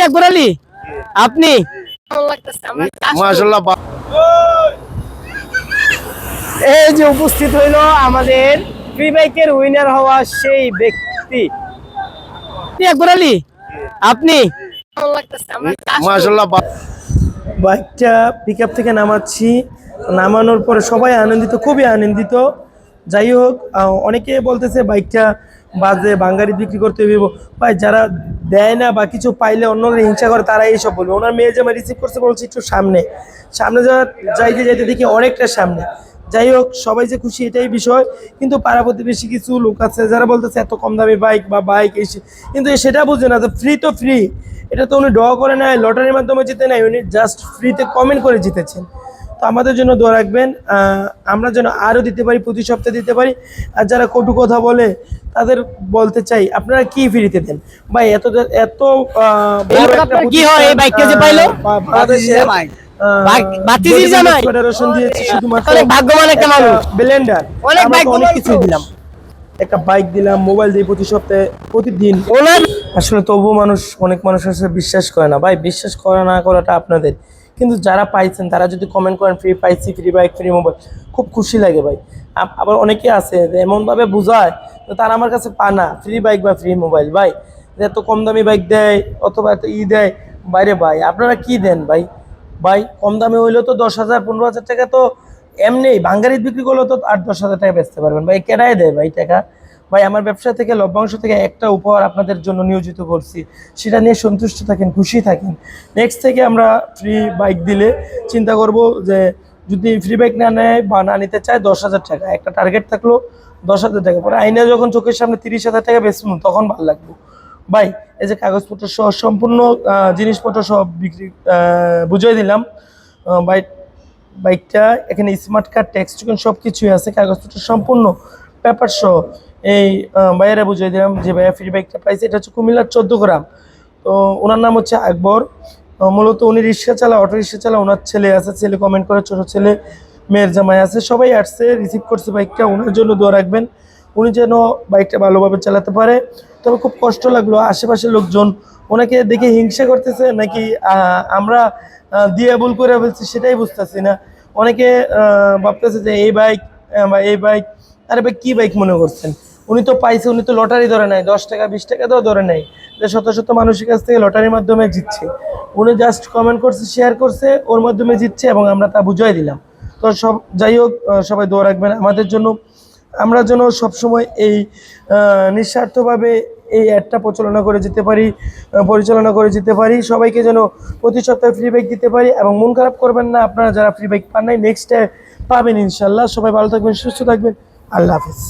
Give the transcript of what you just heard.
আকবর আলী? আপনি? এই যে উপস্থিত হইল আমাদের ফ্রি বাইকের উইনার হওয়া সেই ব্যক্তি। আকবর আলী? আপনি? বাইকটা পিক থেকে নামাচ্ছি। নামানোর পরে সবাই আনন্দিত খুবই আনন্দিত। যাই হোক আহ, অনেকে বলতেছে বাইকটা বাজে বাঙ্গারি বিক্রি করতে হইব। ভাই যারা দেয় না বা কিছু পাইলে অন্যরা হিংসা করে, তারা এইসব বলবে। ওনার মেয়ে যে আমার রিসিভ করছে বলছি একটু সামনে। সামনে যা যাইতে যাইতে দেখি অনেকটা সামনে। যাই হোক, সবাই যে খুশি এটাই বিষয়। কিন্তু পাড়া প্রতিবেশী কিছু লোক আছে, যারা বলতেছে এত কম দামি বাইক বা বাইক এসে কিন্তু সেটা বুঝে না ফ্রি তো ফ্রি এটা তো উনি ড করে নেয় লটারির মাধ্যমে জিতে নেয় উনি জাস্ট ফ্রিতে কমেন্ট করে জিতেছেন। তো আমাদের জন্য দোয়া রাখবেন আহ, আমরা যেন আরও দিতে পারি প্রতি সপ্তাহে দিতে পারি। আর যারা কটু কথা বলে তাদের বলতে চাই আপনারা কি ফ্রিতে দেন? ভাই এত এত কি হয় এই বাইকটা যে পাইলো? একটা মানুষ। আমরা অনেক কিছু দিলাম। একটা বাইক দিলাম মোবাইল দিই প্রতি সপ্তাহে প্রতিদিন। আসলে তবু মানুষ অনেক মানুষ আসলে বিশ্বাস করে না। ভাই বিশ্বাস করা না করাটা আপনাদের কিন্তু যারা পাইছেন, তারা যদি কমেন্ট করেন ফ্রি পাইছি ফ্রি বাইক ফ্রি মোবাইল খুব খুশি লাগে ভাই। আবার অনেকে আছে যে এমনভাবে বোঝায় তো তারা আমার কাছে পা না ফ্রি বাইক বা ফ্রি মোবাইল ভাই এত কম দামি বাইক দেয় অথবা এত ই দেয়, বাইরে ভাই, আপনারা কি দেন ভাই? ভাই, কম দামে হইলেও তো দশ হাজার, পনেরো হাজার টাকা তো এমনি বাঙ্গারিত বিক্রি করলেও তো আট দশ হাজার টাকা বেচতে পারবেন। ভাই কেনাই দেয় ভাই টাকা? ভাই, আমার ব্যবসা থেকে, লভ্যাংশ থেকে একটা উপহার আপনাদের জন্য নিয়োজিত করছি। সেটা নিয়ে সন্তুষ্ট থাকেন, খুশি থাকেন। নেক্সট থেকে আমরা ফ্রি বাইক দিলে চিন্তা করব যে, যদি ফ্রি বাইক না নেয় বা না নিতে চায়, দশ হাজার টাকা। একটা টার্গেট থাকল দশ হাজার টাকা। পরে আইনে যখন চোখের সামনে তিরিশ হাজার টাকা বেচবো, তখন ভালো লাগবে। ভাই, এই যে কাগজপত্র সহ সম্পূর্ণ জিনিসপত্র সব বিক্রি বুঝিয়ে দিলাম। বাইক বাইকটা এখানে স্মার্ট কার্ড ট্যাক্স সব কিছুই আছে। কাগজপত্র সম্পূর্ণ পেপার সহ। এই ভাইয়ারা বুঝিয়ে দিলাম যে ভাইয়া ফ্রি বাইকটা পাইছে, এটা হচ্ছে কুমিল্লার চোদ্দ গ্রাম। তো ওনার নাম হচ্ছে আকবর। মূলত উনি রিক্সা চালা, অটো রিক্সা চালা, ওনার ছেলে আছে, ছেলে কমেন্ট করে, ছোট ছেলে, মেয়ের জামাই আছে, সবাই আসছে রিসিভ করছে বাইকটা ওনার জন্য দোয়া রাখবেন। উনি যেন বাইকটা ভালোভাবে চালাতে পারে। তবে খুব কষ্ট লাগল, আশেপাশের লোকজন ওনাকে দেখে হিংসা করতেছে, নাকি আমরা দিয়ে ভুল করে ফেলছি সেটাই বুঝতেছি না। অনেকে ভাবতেছে যে এই বাইক বা এই বাইক আরে ভাই কী বাইক মনে করছেন? উনি তো পাইছে, উনি তো লটারি ধরে নেয় দশ টাকা, বিশ টাকা তো ধরে নেয় যে শত শত মানুষের কাছ থেকে লটারির মাধ্যমে জিতছে। উনি জাস্ট কমেন্ট করছে শেয়ার করছে, ওর মাধ্যমে জিতছে এবং আমরা তা বুঝাই দিলাম। তো সব, যাই হোক সবাই দোয়া রাখবেন আমাদের জন্য। আমরা যেন সবসময় এই নিঃস্বার্থভাবে এই অ্যাডটা প্রচালনা করে যেতে পারি পরিচালনা করে যেতে পারি। সবাইকে যেন প্রতি সপ্তাহে ফ্রি বাইক দিতে পারি এবং মন খারাপ করবেন না, আপনারা যারা ফ্রি বাইক পান নাই নেক্সট পাবেন ইনশাল্লাহ। সবাই ভালো থাকবেন, সুস্থ থাকবেন। আল্লাহ হাফিজ।